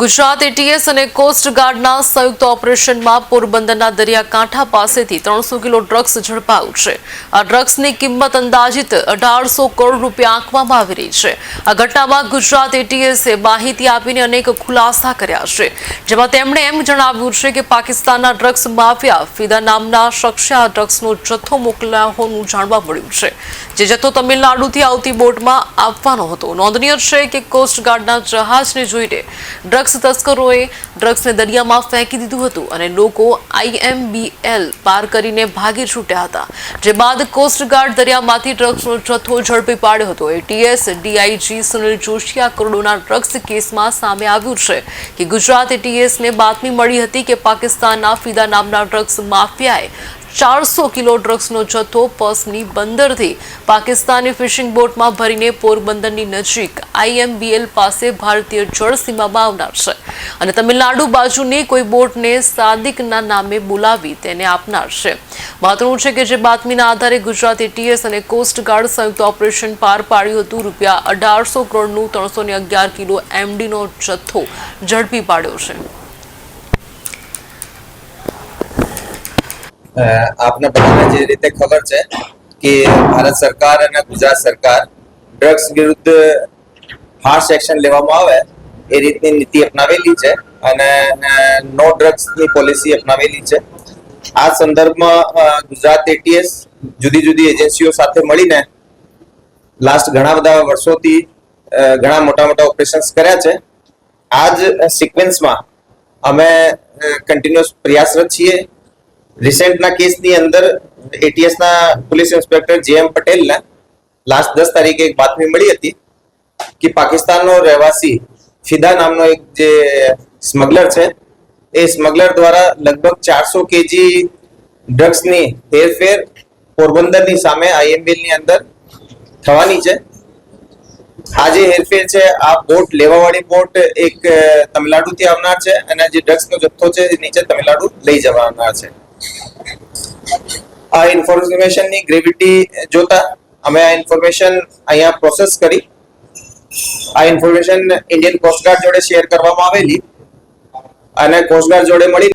Gujarat ATS અને coast ગાર્ડના સંયુક્ત ઓપરેશનમાં પોરબંદરના દરિયાકાંઠા પાસેથી ત્રણસો કિલો ડ્રગ્સ ઝડપાયું છે. આ ડ્રગ્સની કિંમત અંદાજિત અઢારસો કરોડ રૂપિયા આંકવામાં આવી રહી છે. આ ઘટનામાં ગુજરાત એટીએસે માહિતી આપીને અનેક ખુલાસા કર્યા છે. જેમાં તેમણે એમ જણાવ્યું છે કે પાકિસ્તાનના ડ્રગ્સ માફિયા ફિદા નામના શખ્સે આ ડ્રગ્સનો જથ્થો મોકલ્યા હોવાનું જાણવા મળ્યું છે. જે જથ્થો તમિલનાડુથી આવતી બોટમાં આપવાનો હતો. નોંધનીય છે કે કોસ્ટગાર્ડના જહાજને જોઈને ડ્રગ્સ તસ્કરોએ ડ્રગ્સને દરિયામાં ફેંકી દીધું હતું અને લોકો આઈએમબીએલ પાર કરીને ભાગી છૂટ્યા હતા, જે બાદ કોસ્ટગાર્ડ દરિયામાંથી ડ્રગ્સનો જથ્થો ઝડપી પાડ્યો હતો. એટીએસ ડીઆઈજી સુનિલ જોશી આ કરોડોના ડ્રગ્સ કેસમાં સામે આવ્યું છે કે ગુજરાત એટીએસને બાતમી મળી હતી કે પાકિસ્તાનના ફિદા નામના ડ્રગ્સ માફિયાએ ચારસો કિલો ડ્રગ્સનો જથ્થો પર્સની બંદરથી પાકિસ્તાની ફિશિંગ બોટમાં ભરીને પોરબંદરની નજીક આઈએમબીએલ પાસે ભારતીય જળ સીમામાં આવનાર છે. અને તમિલનાડુ બાજુની કોઈ બોટને સાદિકના નામે બોલાવી તેને આપનાર છે. મહત્વનું છે કે જે બાતમીના આધારે ગુજરાત એટીએસ અને કોસ્ટગાર્ડ સંયુક્ત ઓપરેશન પાર પાડ્યું હતું. રૂપિયા અઢારસો કરોડનું ત્રણસો અગિયાર કિલો એમડીનો જથ્થો ઝડપી પાડ્યો છે. આપને બધાને જે રીતે ખબર છે કે ભારત સરકાર અને ગુજરાત સરકાર ડ્રગ્સ વિરુદ્ધ હાર્શ એક્શન લેવામાં આવે, એ રીતની નીતિ અપનાવેલી છે અને નો ડ્રગ્સની પોલિસી અપનાવેલી છે. આ સંદર્ભમાં ગુજરાત એટીએસ જુદી જુદી એજન્સીઓ સાથે મળીને લાસ્ટ ઘણા બધા વર્ષોથી ઘણા મોટા મોટા ઓપરેશન્સ કર્યા છે. આ જ સિક્વન્સમાં અમે કન્ટિન્યુઅસ પ્રયાસરત છીએ. રિસેન્ટના કેસની અંદર એટીએસના પોલીસ ઇન્સ્પેક્ટર જે એમ પટેલને લાસ્ટ દસ તારીખે એક બાતમી મળી હતી કે પાકિસ્તાનનો રહેવાસી ફિદા નામનો એક જે સ્મગલર છે, એ સ્મગલર દ્વારા લગભગ ચારસો કેજી ડ્રગ્સની હેરફેર પોરબંદરની સામે આઈએમબીલની અંદર થવાની છે. આ જે હેરફેર છે, આ બોટ, લેવાવાળી બોટ એક તમિલનાડુથી આવનાર છે અને જે ડ્રગ્સનો જથ્થો છે, એ નીચે તમિલનાડુ લઈ જવાના છે. આ ઇન્ફોર્મેશનની ગ્રેવિટી જોતા અમે આ ઇન્ફોર્મેશન અહીંયા પ્રોસેસ કરી. આ ઇન્ફોર્મેશન ઇન્ડિયન કોસ્ટગાર્ડ જોડે શેર કરવામાં આવેલી. અને કોસ્ટગાર્ડ જોડે મળી